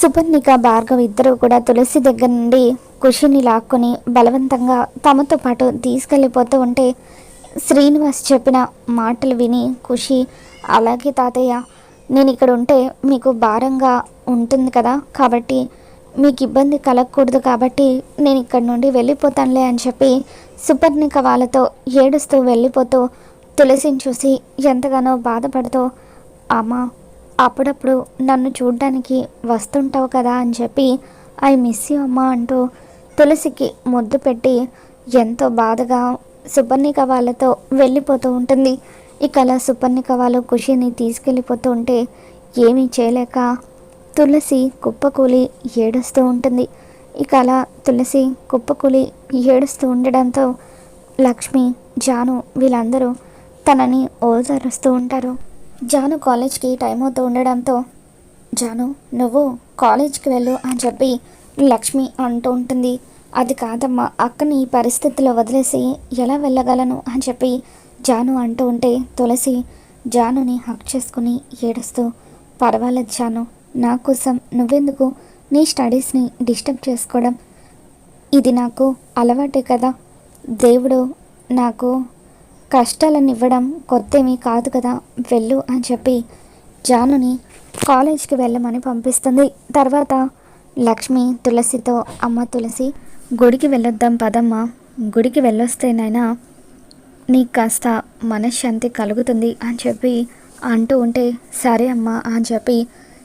సుపర్ణిక భార్గవ్ ఇద్దరు కూడా తులసి దగ్గర నుండి ఖుషిని లాక్కొని బలవంతంగా తమతో పాటు తీసుకెళ్ళిపోతూ ఉంటే శ్రీనివాస్ చెప్పిన మాటలు విని ఖుషి అలాగే తాతయ్య నేను ఇక్కడ ఉంటే మీకు భారంగా ఉంటుంది కదా కాబట్టి మీకు ఇబ్బంది కలగకూడదు కాబట్టి నేను ఇక్కడ నుండి వెళ్ళిపోతానులే అని చెప్పి సుపర్ణిక వాళ్ళతో ఏడుస్తూ వెళ్ళిపోతూ తులసిని చూసి ఎంతగానో బాధపడుతూ అమ్మ అప్పుడప్పుడు నన్ను చూడ్డానికి వస్తుంటావు కదా అని చెప్పి ఐ మిస్ యూ అమ్మా అంటూ తులసికి ముద్దు పెట్టి ఎంతో బాధగా సుపర్ణిక వాళ్ళతో వెళ్ళిపోతూ ఉంటుంది. ఇక అలా సుపర్ణిక వాళ్ళు ఖుషిని తీసుకెళ్ళిపోతూ ఉంటే ఏమీ చేయలేక తులసి కుప్పకూలి ఏడుస్తూ ఉంటుంది. ఇక అలా తులసి కుప్పకూలి ఏడుస్తూ ఉండడంతో లక్ష్మి జాను వీళ్ళందరూ తనని ఓదారుస్తూ ఉంటారు. జాను కాలేజ్కి టైం అవుతూ ఉండడంతో జాను నువ్వు కాలేజ్కి వెళ్ళు అని చెప్పి లక్ష్మి అంటూ ఉంటుంది. అది కాదమ్మా అక్కని ఈ పరిస్థితిలో వదిలేసి ఎలా వెళ్ళగలను అని చెప్పి జాను అంటూ ఉంటే తులసి జానుని హక్ చేసుకుని ఏడుస్తూ పర్వాలేదు జాను నా కోసం నువ్వెందుకు నీ స్టడీస్ని డిస్టర్బ్ చేసుకోవడం? ఇది నాకు అలవాటే కదా. దేవుడు నాకు కష్టాలను ఇవ్వడం కొత్తేమీ కాదు కదా వెళ్ళు అని చెప్పి జానుని కాలేజ్కి వెళ్ళమని పంపిస్తుంది. తర్వాత లక్ష్మి తులసితో అమ్మ తులసి గుడికి వెళ్ళొద్దాం పదమ్మ. గుడికి వెళ్ళొస్తేనైనా నీకు కాస్త మనశ్శాంతి కలుగుతుంది అని చెప్పి అంటూ ఉంటే సరే అమ్మా అని చెప్పి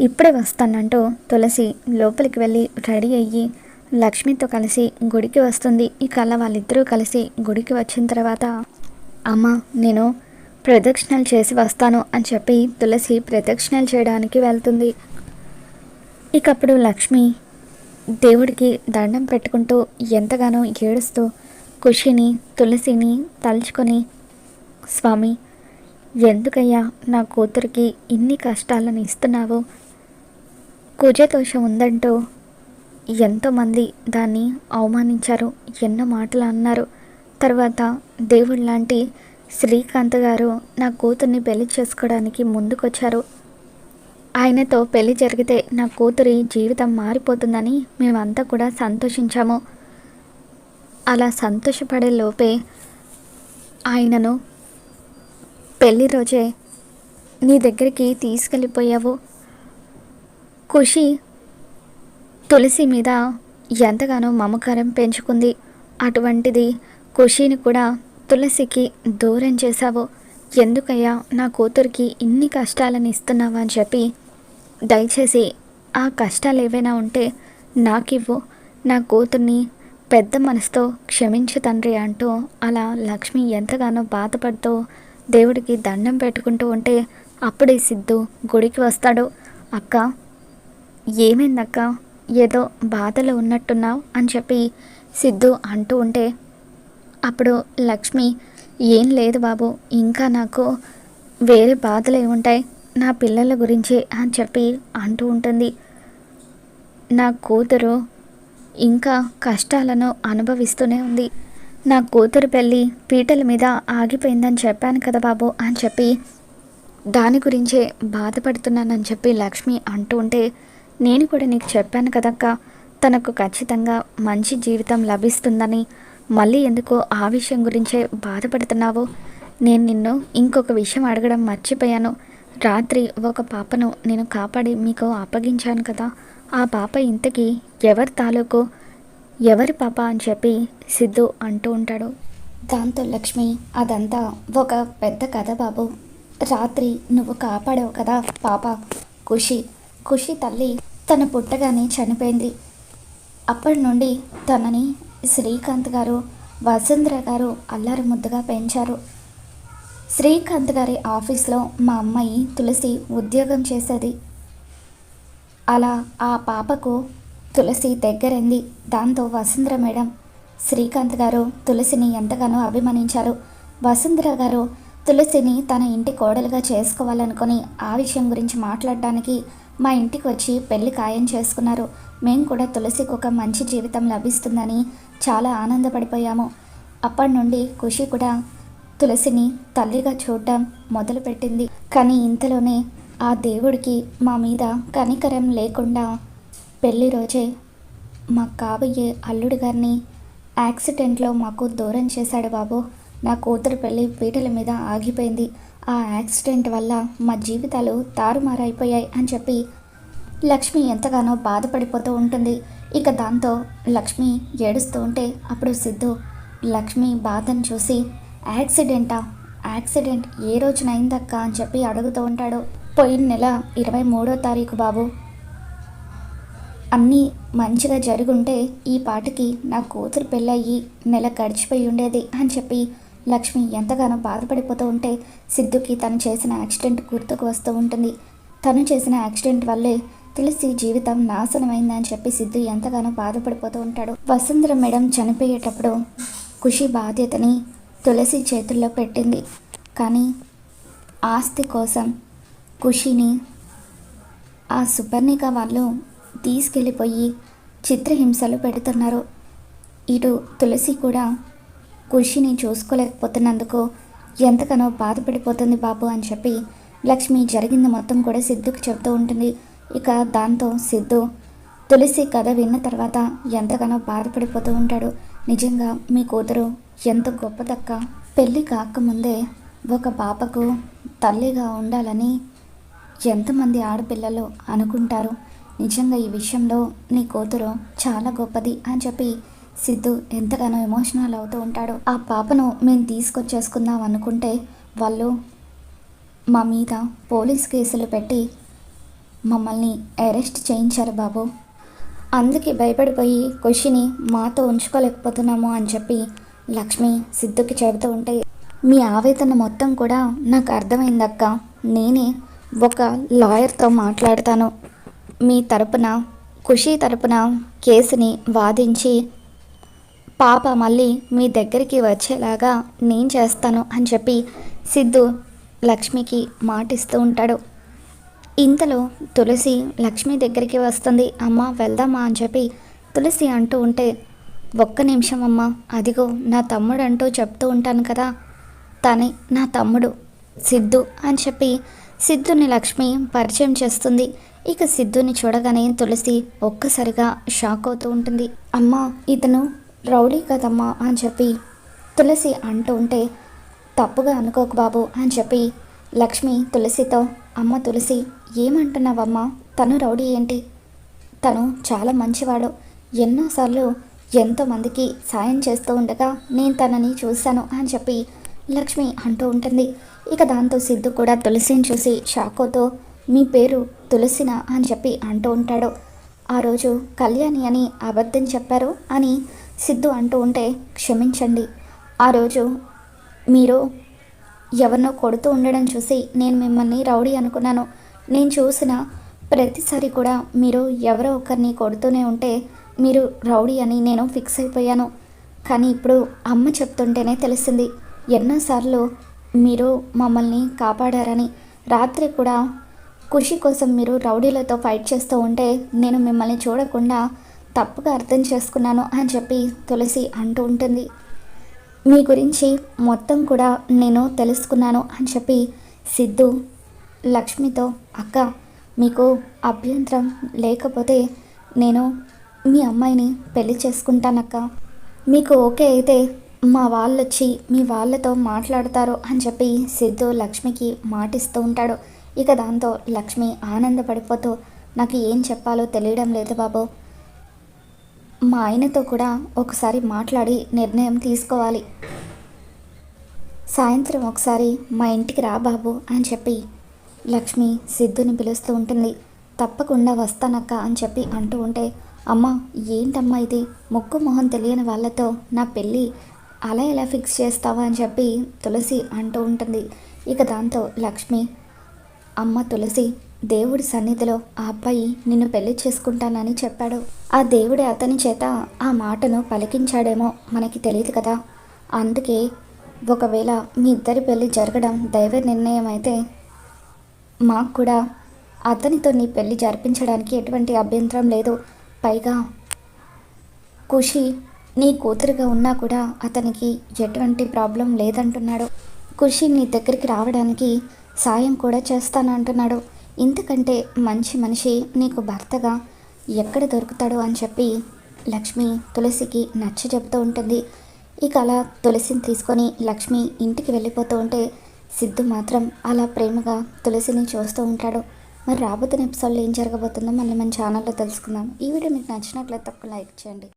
ఇప్పుడే వస్తానంటూ తులసి లోపలికి వెళ్ళి రెడీ అయ్యి లక్ష్మితో కలిసి గుడికి వస్తుంది. ఇక అలా వాళ్ళిద్దరూ కలిసి గుడికి వచ్చిన తర్వాత అమ్మ నేను ప్రదక్షిణలు చేసి వస్తాను అని చెప్పి తులసి ప్రదక్షిణలు చేయడానికి వెళ్తుంది. ఇకప్పుడు లక్ష్మి దేవుడికి దండం పెట్టుకుంటూ ఎంతగానో ఏడుస్తూ ఖుషిని తులసిని తలుచుకొని స్వామి ఎందుకయ్యా నా కూతురికి ఇన్ని కష్టాలను ఇస్తున్నావు? కుజదోషం ఉందంటూ ఎంతోమంది దాన్ని అవమానించారు ఎన్నో మాటలు అన్నారు. తర్వాత దేవుడు లాంటి శ్రీకాంత్ గారు నా కూతుర్ని పెళ్ళి చేసుకోవడానికి ముందుకొచ్చారు. ఆయనతో పెళ్ళి జరిగితే నా కూతురి జీవితం మారిపోతుందని మేమంతా కూడా సంతోషించాము. అలా సంతోషపడే లోపే ఆయనను పెళ్ళి రోజే నీ దగ్గరికి తీసుకెళ్ళిపోయావు. ఖుషి తులసి మీద ఎంతగానో మమకారం పెంచుకుంది. అటువంటిది ఖుషీని కూడా తులసికి దూరం చేశావో. ఎందుకయ్యా నా కూతురికి ఇన్ని కష్టాలను ఇస్తున్నావు అని చెప్పి దయచేసి ఆ కష్టాలు ఏవైనా ఉంటే నాకివ్వు. నా కూతుర్ని పెద్ద మనసుతో క్షమించు తండ్రి అంటూ అలా లక్ష్మి ఎంతగానో బాధపడుతూ దేవుడికి దండం పెట్టుకుంటూ ఉంటే అప్పుడే సిద్ధు గుడికి వస్తాడు. అక్క ఏమైందక్క? ఏదో బాధలో ఉన్నట్టున్నావు అని చెప్పి సిద్ధు అంటూ ఉంటే అప్పుడు లక్ష్మి ఏం లేదు బాబు ఇంకా నాకు వేరే బాధలు ఏముంటాయి నా పిల్లల గురించి అని చెప్పి అంటూ ఉంటుంది. నా కూతురు ఇంకా కష్టాలను అనుభవిస్తూనే ఉంది. నా కూతురు పెళ్ళి పీటల మీద ఆగిపోయిందని చెప్పాను కదా బాబు అని చెప్పి దాని గురించే బాధపడుతున్నానని చెప్పి లక్ష్మి అంటూ ఉంటే నేను కూడా నీకు చెప్పాను కదక్క తనకు ఖచ్చితంగా మంచి జీవితం లభిస్తుందని. మళ్ళీ ఎందుకో ఆ విషయం గురించే బాధపడుతున్నావు? నేను నిన్ను ఇంకొక విషయం అడగడం మర్చిపోయాను. రాత్రి ఒక పాపను నేను కాపాడి మీకు అప్పగించాను కదా. ఆ పాప ఇంతకీ ఎవరి తాలూకు? ఎవరి పాప అని చెప్పి సిద్ధు అంటూ ఉంటాడు. దాంతో లక్ష్మి అదంతా ఒక పెద్ద కథ బాబు. రాత్రి నువ్వు కాపాడావు కదా పాప. ఖుషి ఖుషి తల్లి తన పుట్టగానే చనిపోయింది. అప్పటి నుండి తనని శ్రీకాంత్ గారు వసుంధర గారు అల్లారు ముద్దుగా పెంచారు. శ్రీకాంత్ గారి ఆఫీస్లో మా అమ్మాయి తులసి ఉద్యోగం చేసేది. అలా ఆ పాపకు తులసి దగ్గరైంది. దాంతో వసుంధర మేడం శ్రీకాంత్ గారు తులసిని ఎంతగానో అభిమానించారు. వసుంధర గారు తులసిని తన ఇంటి కోడలుగా చేసుకోవాలనుకుని ఆ విషయం గురించి మాట్లాడడానికి మా ఇంటికి వచ్చి పెళ్ళి ఖాయం చేసుకున్నారు. మేము కూడా తులసికి ఒక మంచి జీవితం లభిస్తుందని చాలా ఆనందపడిపోయాము. అప్పటి నుండి ఖుషి కూడా తులసిని తల్లిగా చూడటం మొదలుపెట్టింది. కానీ ఇంతలోనే ఆ దేవుడికి మా మీద కనికరం లేకుండా పెళ్ళి రోజే మా కాబోయే అల్లుడు గారిని యాక్సిడెంట్లో మాకు దూరం చేశాడు బాబు. నా కూతురు పెళ్ళి పీటల మీద ఆగిపోయింది. ఆ యాక్సిడెంట్ వల్ల మా జీవితాలు తారుమారైపోయాయి అని చెప్పి లక్ష్మి ఎంతగానో బాధపడిపోతూ ఉంటుంది. ఇక దాంతో లక్ష్మి ఏడుస్తూ ఉంటే అప్పుడు సిద్ధు లక్ష్మి బాధను చూసి యాక్సిడెంటా? యాక్సిడెంట్ ఏ రోజున అయిందక్క అని చెప్పి అడుగుతూ ఉంటాడు. పోయిన నెల ఇరవై మూడో తారీఖు బాబు. అన్నీ మంచిగా జరుగుంటే ఈ పాటికి నా కూతురు పెళ్ళయ్యి నెల గడిచిపోయి ఉండేది అని చెప్పి లక్ష్మి ఎంతగానో బాధపడిపోతూ ఉంటే సిద్ధుకి తను చేసిన యాక్సిడెంట్ గుర్తుకు వస్తూ ఉంటుంది. తను చేసిన యాక్సిడెంట్ వల్లే తులసి జీవితం నాశనమైందని చెప్పి సిద్ధు ఎంతగానో బాధపడిపోతూ ఉంటాడు. వసుంధర మేడం చనిపోయేటప్పుడు ఖుషి బాధ్యతని తులసి చేతుల్లో పెట్టింది. కానీ ఆస్తి కోసం ఖుషిని ఆ సుపర్ణిక వాళ్ళు తీసుకెళ్ళిపోయి చిత్రహింసలు పెడుతున్నారు. ఇటు తులసి కూడా ఖుషిని చూసుకోలేకపోతున్నందుకు ఎంతగానో బాధపడిపోతుంది బాబు అని చెప్పి లక్ష్మి జరిగింది మొత్తం కూడా సిద్ధుకి చెప్తూ ఉంటుంది. ఇక దాంతో సిద్ధు తులసి కథ విన్న తర్వాత ఎంతగానో బాధపడిపోతూ ఉంటాడు. నిజంగా మీ కూతురు ఎంత గొప్పదక్క. పెళ్ళి కాకముందే ఒక పాపకు తల్లిగా ఉండాలని ఎంతమంది ఆడపిల్లలు అనుకుంటారు. నిజంగా ఈ విషయంలో నీ కూతురు చాలా గొప్పది అని చెప్పి సిద్ధు ఎంతగానో ఎమోషనల్ అవుతూ ఉంటాడు. ఆ పాపను మేము తీసుకొచ్చేసుకుందాం అనుకుంటే వాళ్ళు మా మీద పోలీస్ కేసులు పెట్టి మమ్మల్ని అరెస్ట్ చేయించారు బాబు. అందుకే భయపడిపోయి ఖుషిని మాతో ఉంచుకోలేకపోతున్నాము అని చెప్పి లక్ష్మి సిద్ధుకి చెబుతూ ఉంటే మీ ఆవేదన మొత్తం కూడా నాకు అర్థమైందక్క. నేనే ఒక లాయర్తో మాట్లాడతాను. మీ తరపున ఖుషి తరపున కేసుని వాదించి పాప మళ్ళీ మీ దగ్గరికి వచ్చేలాగా నేను చేస్తాను అని చెప్పి సిద్ధు లక్ష్మికి మాటిస్తూ ఉంటాడు. ఇంతలో తులసి లక్ష్మి దగ్గరికి వస్తుంది. అమ్మ వెళ్దామా అని చెప్పి తులసి అంటూ ఉంటే ఒక్క నిమిషం అమ్మ అదిగో నా తమ్ముడు అంటూ చెప్తూ ఉంటాను కదా. తనే నా తమ్ముడు సిద్ధు అని చెప్పి సిద్ధుని లక్ష్మి పరిచయం చేస్తుంది. ఇక సిద్ధుని చూడగానే తులసి ఒక్కసారిగా షాక్ అవుతూ ఉంటుంది. అమ్మ ఇతను రౌడీ కదమ్మా అని చెప్పి తులసి అంటూ ఉంటే తప్పుగా అనుకోకు బాబు అని చెప్పి లక్ష్మి తులసితో అమ్మ తులసి ఏమంటున్నావమ్మా? తను రౌడీ ఏంటి? తను చాలా మంచివాడు. ఎన్నోసార్లు ఎంతోమందికి సాయం చేస్తూ ఉండగా నేను తనని చూశాను అని చెప్పి లక్ష్మి అంటూ ఉంటుంది. ఇక దాంతో సిద్ధు కూడా తులసిని చూసి షాకోతో మీ పేరు తులసిన? అని చెప్పి అంటూ ఉంటాడు. ఆ రోజు కళ్యాణి అని అబద్ధం చెప్పారు అని సిద్ధు అంటూ ఉంటే క్షమించండి. ఆ రోజు మీరు ఎవరినో కొడుతూ ఉండడం చూసి నేను మిమ్మల్ని రౌడీ అనుకున్నాను. నేను చూసిన ప్రతిసారి కూడా మీరు ఎవరో ఒకరిని కొడుతూనే ఉంటే మీరు రౌడీ అని నేను ఫిక్స్ అయిపోయాను. కానీ ఇప్పుడు అమ్మ చెప్తుంటేనే తెలిసింది. ఎన్నోసార్లు మీరు మమ్మల్ని కాపాడారని. రాత్రి కూడా ఖుషి కోసం మీరు రౌడీలతో ఫైట్ చేస్తూ ఉంటే నేను మిమ్మల్ని చూడకుండా తప్పుగా అర్థం చేసుకున్నాను అని చెప్పి తులసి అంటూ ఉంటుంది. మీ గురించి మొత్తం కూడా నేను తెలుసుకున్నాను అని చెప్పి సిద్ధు లక్ష్మితో అక్క మీకు అభ్యంతరం లేకపోతే నేను మీ అమ్మాయిని పెళ్ళి చేసుకుంటానక్క. మీకు ఓకే అయితే మా వాళ్ళు వచ్చి మీ వాళ్ళతో మాట్లాడతారు అని చెప్పి సిద్ధు లక్ష్మికి మాటిస్తూ ఉంటాడు. ఇక దాంతో లక్ష్మి ఆనందపడిపోతూ నాకు ఏం చెప్పాలో తెలియడం లేదు బాబు. మా ఆయనతో కూడా ఒకసారి మాట్లాడి నిర్ణయం తీసుకోవాలి. సాయంత్రం ఒకసారి మా ఇంటికి రా బాబు అని చెప్పి లక్ష్మి సిద్ధుని పిలుస్తూ ఉంటుంది. తప్పకుండా వస్తానక్క అని చెప్పి అంటూ ఉంటే అమ్మ ఏంటమ్మా ఇది? ముక్కు మొహం తెలియని వాళ్ళతో నా పెళ్ళి అలా ఎలా ఫిక్స్ చేస్తావా అని చెప్పి తులసి అంటూ ఉంటుంది. ఇక దాంతో లక్ష్మి అమ్మ తులసి దేవుడి సన్నిధిలో ఆ అబ్బాయి నిన్ను పెళ్ళి చేసుకుంటానని చెప్పాడు. ఆ దేవుడి అతని చేత ఆ మాటను పలికించాడేమో మనకి తెలియదు కదా. అందుకే ఒకవేళ మీ ఇద్దరి పెళ్ళి జరగడం దైవ నిర్ణయం అయితే మాకు కూడా అతనితో నీ పెళ్ళి జరిపించడానికి ఎటువంటి అభ్యంతరం లేదు. పైగా ఖుషి నీ కూతురుగా ఉన్నా కూడా అతనికి ఎటువంటి ప్రాబ్లం లేదంటున్నాడు. ఖుషి నీ దగ్గరికి రావడానికి సాయం కూడా చేస్తానంటున్నాడు ఇంతకంటే మంచి మనిషి నీకు భర్తగా ఎక్కడ దొరుకుతాడో అని చెప్పి లక్ష్మి తులసికి నచ్చ చెబుతూ ఉంటుంది. ఇక అలా తులసిని తీసుకొని లక్ష్మి ఇంటికి వెళ్ళిపోతూ ఉంటే సిద్ధు మాత్రం అలా ప్రేమగా తులసిని చూస్తూ ఉంటాడు. మరి రాబోతున్న ఎపిసోడ్లో ఏం జరగబోతుందో మళ్ళీ మన ఛానల్లో తెలుసుకుందాం. ఈ వీడియో మీకు నచ్చినట్లయితే తప్పక లైక్ చేయండి.